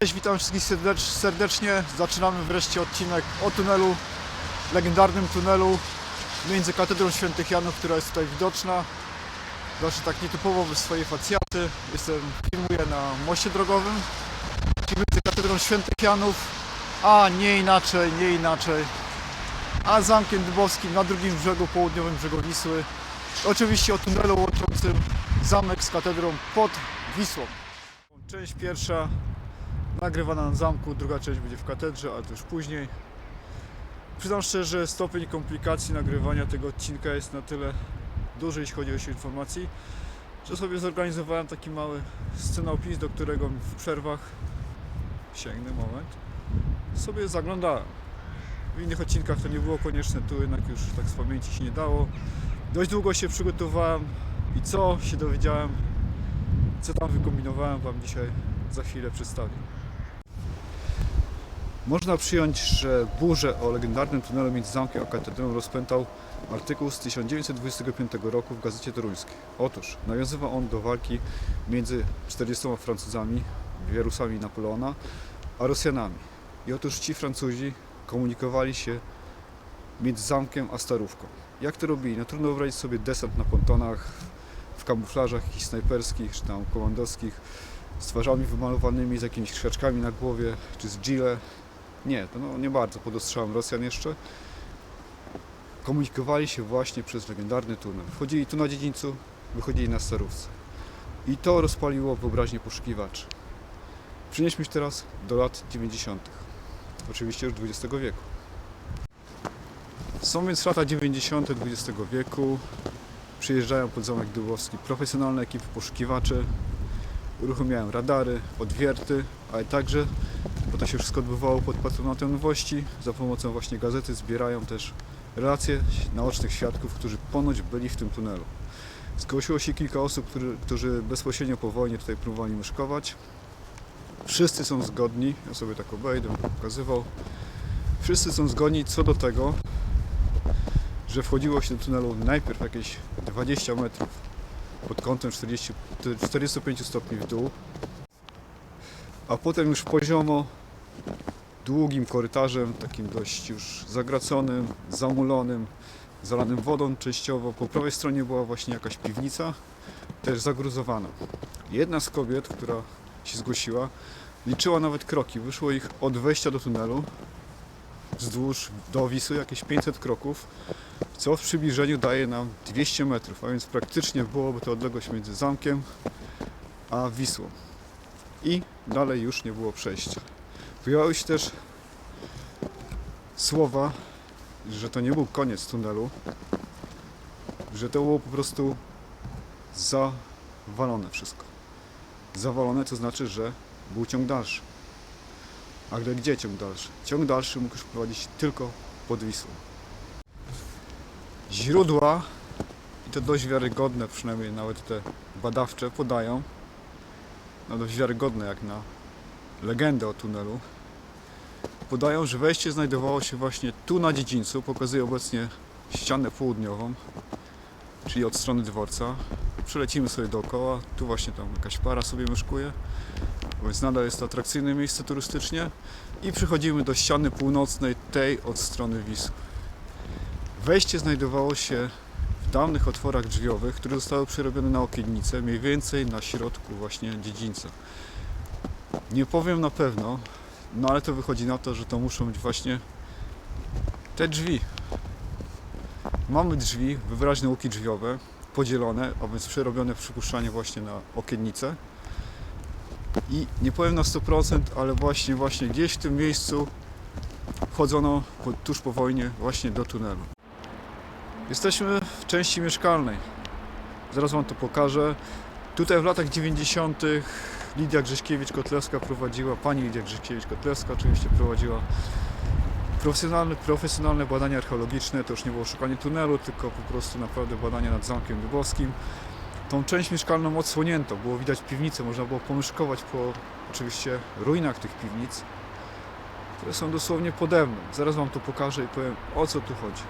Cześć, witam wszystkich serdecz, serdecznie. Zaczynamy wreszcie odcinek o tunelu, legendarnym tunelu między katedrą Świętych Janów, która jest tutaj widoczna. Zawsze tak nietypowo bez swojej facjaty. Jestem, filmuję na moście drogowym, czyli między katedrą Świętych Janów, a nie inaczej, nie inaczej, a zamkiem dybowskim na drugim brzegu, południowym brzegu Wisły. Oczywiście o tunelu łączącym zamek z katedrą pod Wisłą. Część pierwsza nagrywana na zamku, druga część będzie w katedrze, ale to już później. Przyznam szczerze, że stopień komplikacji nagrywania tego odcinka jest na tyle duży, jeśli chodzi o sieć informacji, że sobie zorganizowałem taki mały scenopis, do którego w przerwach sięgnę moment, sobie zaglądałem. W innych odcinkach to nie było konieczne, tu jednak już tak z pamięci się nie dało. Dość długo się przygotowałem i co się dowiedziałem, co tam wykombinowałem Wam dzisiaj za chwilę przedstawię. Można przyjąć, że burzę o legendarnym tunelu między zamkiem a katedrą rozpętał artykuł z 1925 roku w Gazecie Toruńskiej. Otóż nawiązywał on do walki między 40 Francuzami, wierusami Napoleona, a Rosjanami. I otóż ci Francuzi komunikowali się między zamkiem a Starówką. Jak to robili? No trudno wyobrazić sobie desant na pontonach, w kamuflażach jakichś snajperskich czy tam komandowskich, z twarzami wymalowanymi, z jakimiś krzaczkami na głowie, czy z gile. Nie, to no, nie bardzo pod ostrzałem Rosjan jeszcze. Komunikowali się właśnie przez legendarny tunel. Wchodzili tu na dziedzińcu, wychodzili na Starówce. I to rozpaliło wyobraźnię poszukiwaczy. Przenieśmy się teraz do lat 90. Oczywiście już XX wieku. Są więc lata 90. XX wieku. Przyjeżdżają pod zamek Dybowski profesjonalne ekipy poszukiwaczy. Uruchamiają radary, odwierty, ale także, to się wszystko odbywało pod patronatem nowości, za pomocą właśnie gazety zbierają też relacje naocznych świadków, którzy ponoć byli w tym tunelu. Zgłosiło się kilka osób, którzy, którzy bezpośrednio po wojnie tutaj próbowali mieszkować. Wszyscy są zgodni, ja sobie tak obejdę, pokazywał. Wszyscy są zgodni co do tego, że wchodziło się do tunelu najpierw jakieś 20 metrów pod kątem 40, 45 stopni w dół, a potem już poziomo długim korytarzem, takim dość już zagraconym, zamulonym, zalanym wodą częściowo. Po prawej stronie była właśnie jakaś piwnica, też zagruzowana. Jedna z kobiet, która się zgłosiła, liczyła nawet kroki. Wyszło ich od wejścia do tunelu wzdłuż do Wisły jakieś 500 kroków, co w przybliżeniu daje nam 200 metrów, a więc praktycznie byłoby to odległość między zamkiem a Wisłą. I dalej już nie było przejścia. Pojawiały też słowa, że to nie był koniec tunelu, że to było po prostu zawalone wszystko. Zawalone to znaczy, że był ciąg dalszy. Ale gdzie ciąg dalszy? Ciąg dalszy mógł już prowadzić tylko pod Wisłą. Źródła, i to dość wiarygodne, przynajmniej nawet te badawcze, podają, no dość wiarygodne jak na legendę o tunelu, podają, że wejście znajdowało się właśnie tu na dziedzińcu, pokazuje obecnie ścianę południową, czyli od strony dworca. Przelecimy sobie dookoła, tu właśnie tam jakaś para sobie mieszkuje, więc nadal jest to atrakcyjne miejsce turystycznie i przechodzimy do ściany północnej, tej od strony Wisły. Wejście znajdowało się w dawnych otworach drzwiowych, które zostały przerobione na okiennice, mniej więcej na środku właśnie dziedzińca. Nie powiem na pewno, no ale to wychodzi na to, że to muszą być właśnie te drzwi. Mamy drzwi, wyraźne łuki drzwiowe, podzielone, a więc przerobione przypuszczanie właśnie na okiennice. I nie powiem na 100%, ale właśnie, właśnie gdzieś w tym miejscu wchodzono po, tuż po wojnie właśnie do tunelu. Jesteśmy w części mieszkalnej. Zaraz Wam to pokażę. Tutaj w latach 90. Lidia Grześkiewicz-Kotlewska prowadziła, pani Lidia Grześkiewicz-Kotlewska oczywiście prowadziła profesjonalne, profesjonalne badania archeologiczne. To już nie było szukanie tunelu, tylko po prostu naprawdę badania nad Zamkiem Dybowskim. Tą część mieszkalną odsłonięto, było widać piwnice, można było pomieszkować po oczywiście ruinach tych piwnic, które są dosłownie pode mną. Zaraz Wam to pokażę i powiem o co tu chodzi.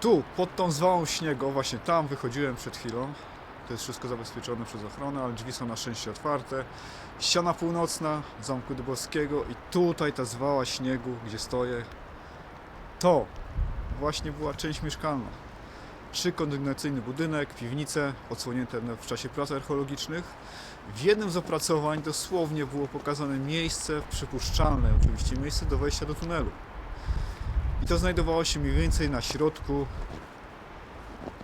Tu, pod tą zwałą śniegu, właśnie tam wychodziłem przed chwilą, to jest wszystko zabezpieczone przez ochronę, ale drzwi są na szczęście otwarte. Ściana północna Zamku Dybowskiego i tutaj ta zwała śniegu, gdzie stoję, to właśnie była część mieszkalna. Trzykondygnacyjny budynek, piwnice odsłonięte w czasie prac archeologicznych. W jednym z opracowań dosłownie było pokazane miejsce przypuszczalne, oczywiście miejsce do wejścia do tunelu. I to znajdowało się mniej więcej na środku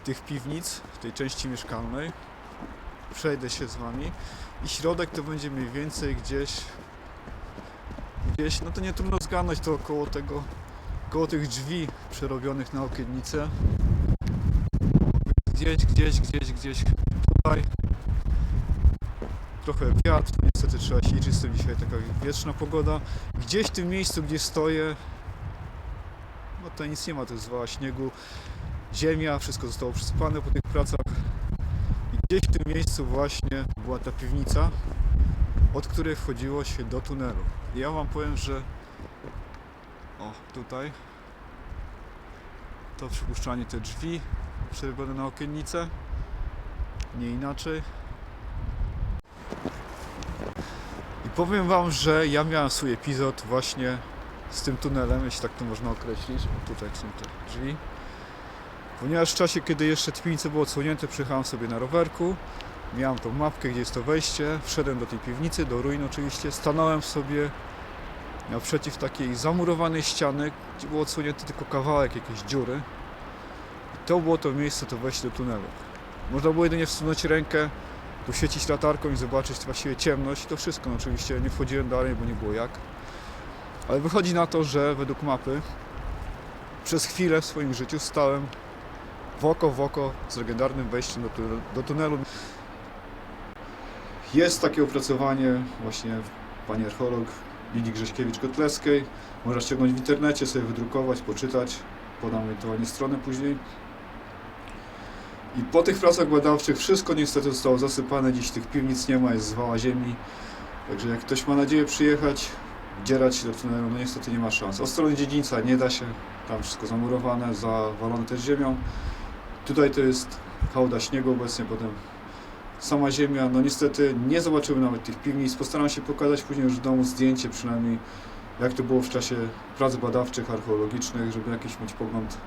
tych piwnic, tej części mieszkalnej. Przejdę się z Wami. I środek to będzie mniej więcej gdzieś, gdzieś, no to nie trudno zgadnąć, to około tego, koło tych drzwi przerobionych na okiennice. Gdzieś, gdzieś, gdzieś, gdzieś tutaj. Trochę wiatr, niestety trzeba się liczyć z dzisiaj taka wietrzna pogoda. Gdzieś w tym miejscu, gdzie stoję, no tutaj nic nie ma, to jest zwała śniegu, ziemia, wszystko zostało przysypane po tych pracach. I gdzieś w tym miejscu właśnie była ta piwnica, od której wchodziło się do tunelu. I ja Wam powiem, że o, tutaj to przypuszczanie te drzwi przerobione na okiennice, nie inaczej. I powiem Wam, że ja miałem swój epizod właśnie z tym tunelem, jeśli tak to można określić. O, tutaj są te drzwi. Ponieważ w czasie, kiedy jeszcze te piwnice były odsłonięte, przyjechałem sobie na rowerku. Miałem tą mapkę, gdzie jest to wejście. Wszedłem do tej piwnicy, do ruin oczywiście. Stanąłem sobie naprzeciw takiej zamurowanej ściany, gdzie było odsłonięty tylko kawałek jakiejś dziury. I to było to miejsce, to wejście do tunelu. Można było jedynie wsunąć rękę, poświecić latarką i zobaczyć właściwie ciemność. To wszystko. No, oczywiście nie wchodziłem dalej, bo nie było jak. Ale wychodzi na to, że według mapy przez chwilę w swoim życiu stałem w oko w oko z legendarnym wejściem do, do tunelu. Jest takie opracowanie właśnie pani archeolog Lidii Grześkiewicz-Kotleskiej. Można ściągnąć w internecie, sobie wydrukować, poczytać. Podam ewentualnie stronę później. I po tych pracach badawczych wszystko niestety zostało zasypane. Dziś tych piwnic nie ma, jest zwała ziemi. Także jak ktoś ma nadzieję przyjechać, wdzierać się do tunelu, no niestety nie ma szans. Od strony dziedzińca nie da się, tam wszystko zamurowane, zawalone też ziemią. Tutaj to jest hałda śniegu obecnie, potem sama ziemia. No niestety nie zobaczymy nawet tych piwnic. Postaram się pokazać później już w domu zdjęcie przynajmniej, jak to było w czasie prac badawczych, archeologicznych, żeby jakiś mieć pogląd,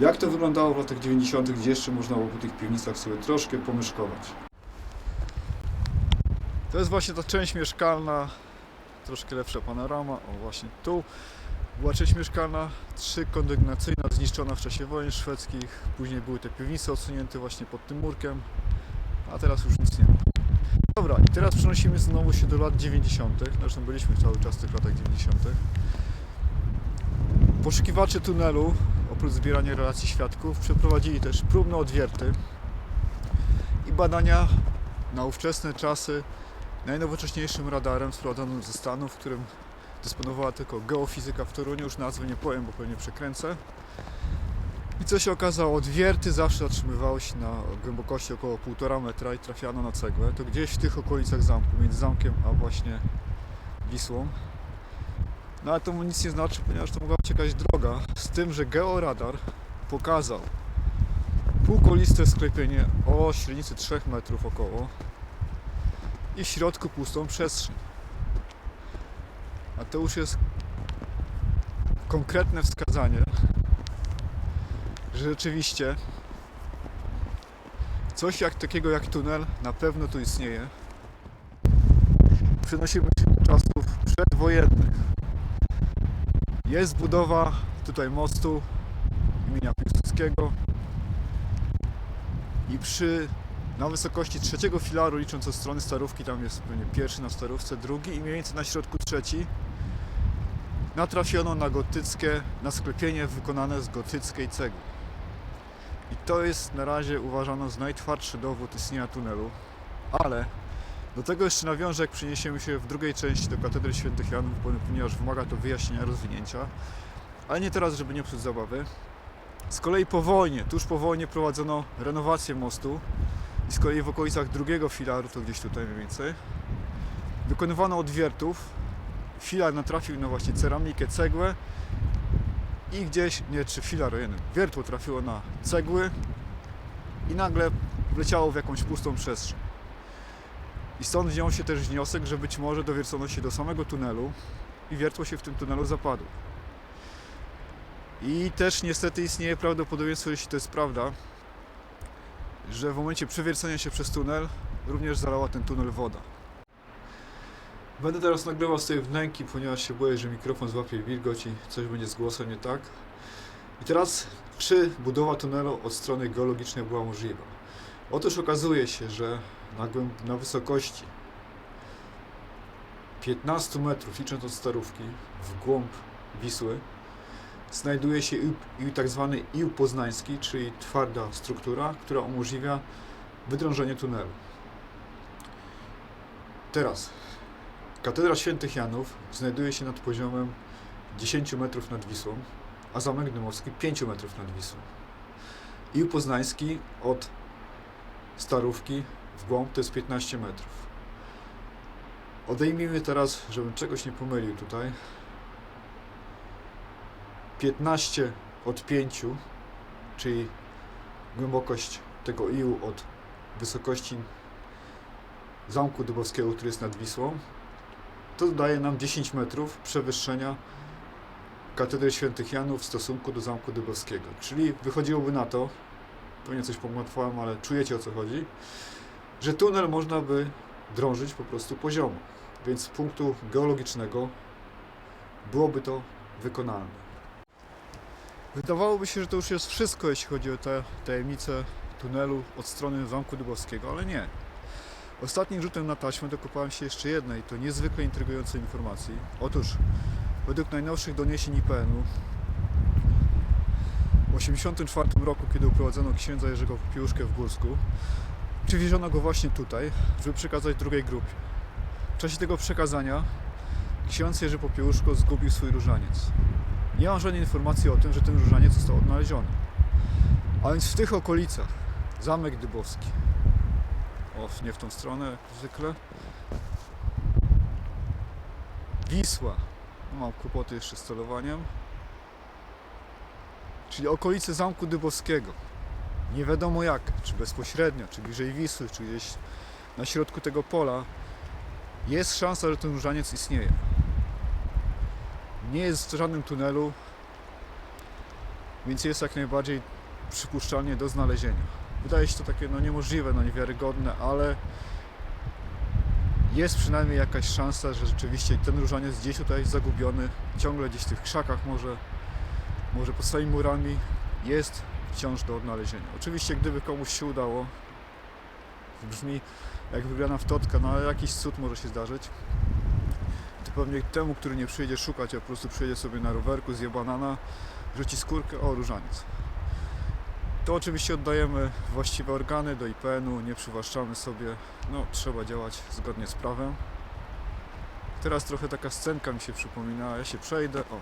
jak to wyglądało w latach 90., gdzie jeszcze można było po tych piwnicach sobie troszkę pomyszkować. To jest właśnie ta część mieszkalna, troszkę lepsza panorama. O właśnie tu była część mieszkalna, trzykondygnacyjna, zniszczona w czasie wojen szwedzkich. Później były te piwnice odsunięte właśnie pod tym murkiem, a teraz już nic nie ma. Dobra, i teraz przenosimy znowu się do lat 90. Zresztą byliśmy cały czas w tych latach 90. Poszukiwacze tunelu, oprócz zbierania relacji świadków, przeprowadzili też próbne odwierty i badania na ówczesne czasy najnowocześniejszym radarem sprowadzonym ze Stanów, którym dysponowała tylko geofizyka w Toruniu, już nazwy nie powiem, bo pewnie przekręcę. I co się okazało? Odwierty zawsze zatrzymywały się na głębokości około 1,5 metra i trafiano na cegłę. To gdzieś w tych okolicach zamku, między zamkiem a właśnie Wisłą. No ale to mu nic nie znaczy, ponieważ to mogła być jakaś droga, z tym, że georadar pokazał półkoliste sklepienie o średnicy 3 metrów około i w środku pustą przestrzeń. A to już jest konkretne wskazanie, że rzeczywiście coś jak takiego jak tunel na pewno tu istnieje. Przenosimy się do czasów przedwojennych. Jest budowa tutaj mostu imienia Piłsudskiego i przy na wysokości trzeciego filaru, licząc od strony starówki, tam jest pewnie pierwszy na starówce, drugi i mniej więcej na środku trzeci, natrafiono na gotyckie, na sklepienie wykonane z gotyckiej cegły. I to jest na razie uważano za najtwardszy dowód istnienia tunelu, ale do tego jeszcze nawiążę, jak przeniesiemy się w drugiej części do katedry świętych Janów, ponieważ wymaga to wyjaśnienia, rozwinięcia. Ale nie teraz, żeby nie psuć zabawy. Z kolei po wojnie, tuż po wojnie prowadzono renowację mostu i z kolei w okolicach drugiego filaru, to gdzieś tutaj mniej więcej, wykonywano odwiertów. Filar natrafił na właśnie ceramikę, cegłę i gdzieś, nie czy filar, jeden, wiertło trafiło na cegły i nagle wleciało w jakąś pustą przestrzeń. I stąd wziął się też wniosek, że być może dowiercono się do samego tunelu i wiertło się w tym tunelu zapadło. I też niestety istnieje prawdopodobieństwo, jeśli to jest prawda, że w momencie przewiercenia się przez tunel również zalała ten tunel woda. Będę teraz nagrywał z tej wnęki, ponieważ się boję, że mikrofon złapie wilgoć i coś będzie z głosem nie tak. I teraz, czy budowa tunelu od strony geologicznej była możliwa? Otóż okazuje się, że na, na wysokości 15 metrów, licząc od starówki, w głąb Wisły, znajduje się ił, tak zwany ił poznański, czyli twarda struktura, która umożliwia wydrążenie tunelu. Teraz, katedra świętych Janów znajduje się nad poziomem 10 metrów nad Wisłą, a zamek dymowski 5 metrów nad Wisłą. Ił poznański od starówki w głąb to jest 15 metrów. Odejmijmy teraz, żebym czegoś nie pomylił tutaj. 15 od 5, czyli głębokość tego iłu od wysokości zamku dubowskiego, który jest nad Wisłą, to daje nam 10 metrów przewyższenia katedry świętych Janów w stosunku do zamku dubowskiego. Czyli wychodziłoby na to, pewnie coś pogmatwałem, ale czujecie o co chodzi, że tunel można by drążyć po prostu poziomo. Więc z punktu geologicznego byłoby to wykonalne. Wydawałoby się, że to już jest wszystko, jeśli chodzi o te tajemnice tunelu od strony Zamku Dubowskiego, ale nie. Ostatnim rzutem na taśmę dokopałem się jeszcze jednej, to niezwykle intrygującej informacji. Otóż, według najnowszych doniesień IPN-u, w 1984 roku, kiedy uprowadzono księdza Jerzego Piłuszkę w Górsku, przywieziono go właśnie tutaj, żeby przekazać drugiej grupie. W czasie tego przekazania ksiądz Jerzy Popiełuszko zgubił swój różaniec. Nie mam żadnej informacji o tym, że ten różaniec został odnaleziony. A więc w tych okolicach Zamek Dybowski. O, nie w tą stronę zwykle. Wisła. No, mam kłopoty jeszcze z celowaniem. Czyli okolice Zamku Dybowskiego. Nie wiadomo jak, czy bezpośrednio, czy bliżej Wisły, czy gdzieś na środku tego pola. Jest szansa, że ten różaniec istnieje nie jest w żadnym tunelu, więc jest jak najbardziej przypuszczalnie do znalezienia. Wydaje się to takie no niemożliwe, no niewiarygodne, ale jest przynajmniej jakaś szansa, że rzeczywiście ten różaniec gdzieś tutaj zagubiony, ciągle gdzieś w tych krzakach może, może pod swoimi murami jest wciąż do odnalezienia. Oczywiście gdyby komuś się udało, brzmi jak wygrana w totka, no ale jakiś cud może się zdarzyć pewnie temu, który nie przyjdzie szukać, a po prostu przyjedzie sobie na rowerku, zje banana, rzuci skórkę, o różaniec. To oczywiście oddajemy właściwe organy do IPN-u, nie przywłaszczamy sobie, no trzeba działać zgodnie z prawem. Teraz trochę taka scenka mi się przypomina, ja się przejdę, o,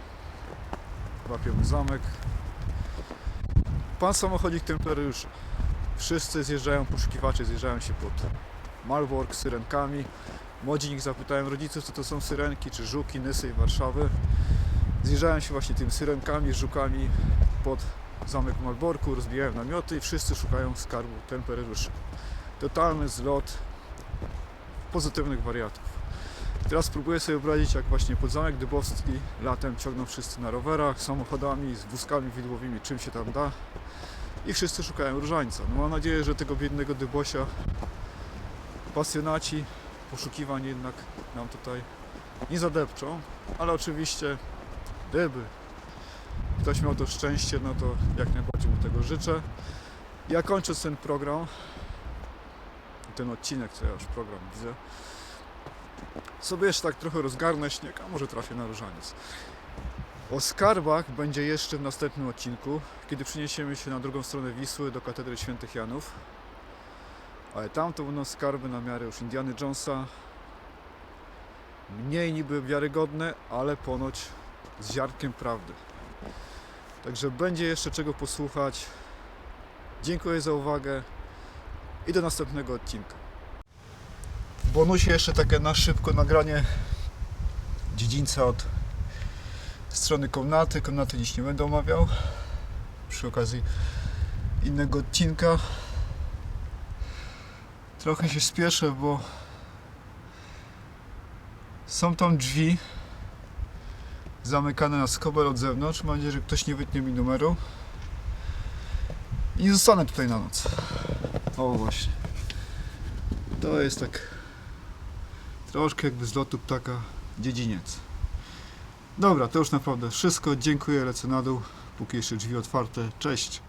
łapiemy zamek. Pan samochodzik templariuszy. Wszyscy zjeżdżają, poszukiwacze zjeżdżają się pod Malbork z syrenkami. Młodzi zapytałem rodziców, co to są syrenki, czy żuki, nysy i Warszawy. Zjeżdżałem się właśnie tymi syrenkami, żukami pod zamek Malborku, rozbijałem namioty i wszyscy szukają skarbu temperyruszy. Totalny zlot pozytywnych wariatów. Teraz spróbuję sobie wyobrazić, jak właśnie pod zamek Dybowski latem ciągną wszyscy na rowerach, samochodami, z wózkami widłowymi, czym się tam da. I wszyscy szukają różańca. No mam nadzieję, że tego biednego Dybosia pasjonaci poszukiwań jednak nam tutaj nie zadepczą, ale oczywiście gdyby ktoś miał to szczęście, no to jak najbardziej mu tego życzę. Ja kończąc ten program, ten odcinek, co ja już program widzę, sobie jeszcze tak trochę rozgarnę śnieg, a może trafię na różaniec. O skarbach będzie jeszcze w następnym odcinku, kiedy przeniesiemy się na drugą stronę Wisły do katedry świętych Janów. Ale tam to będą skarby na miarę już Indiana Jonesa. Mniej niby wiarygodne, ale ponoć z ziarnkiem prawdy. Także będzie jeszcze czego posłuchać. Dziękuję za uwagę i do następnego odcinka. W bonusie jeszcze takie na szybko nagranie dziedzińca od strony komnaty. Komnaty dziś nie będę omawiał przy okazji innego odcinka. Trochę się spieszę, bo są tam drzwi zamykane na skobel od zewnątrz. Mam nadzieję, że ktoś nie wytnie mi numeru. I zostanę tutaj na noc. O właśnie. To jest tak troszkę jakby z lotu ptaka dziedziniec. Dobra, to już naprawdę wszystko. Dziękuję, lecę na dół. Póki jeszcze drzwi otwarte. Cześć.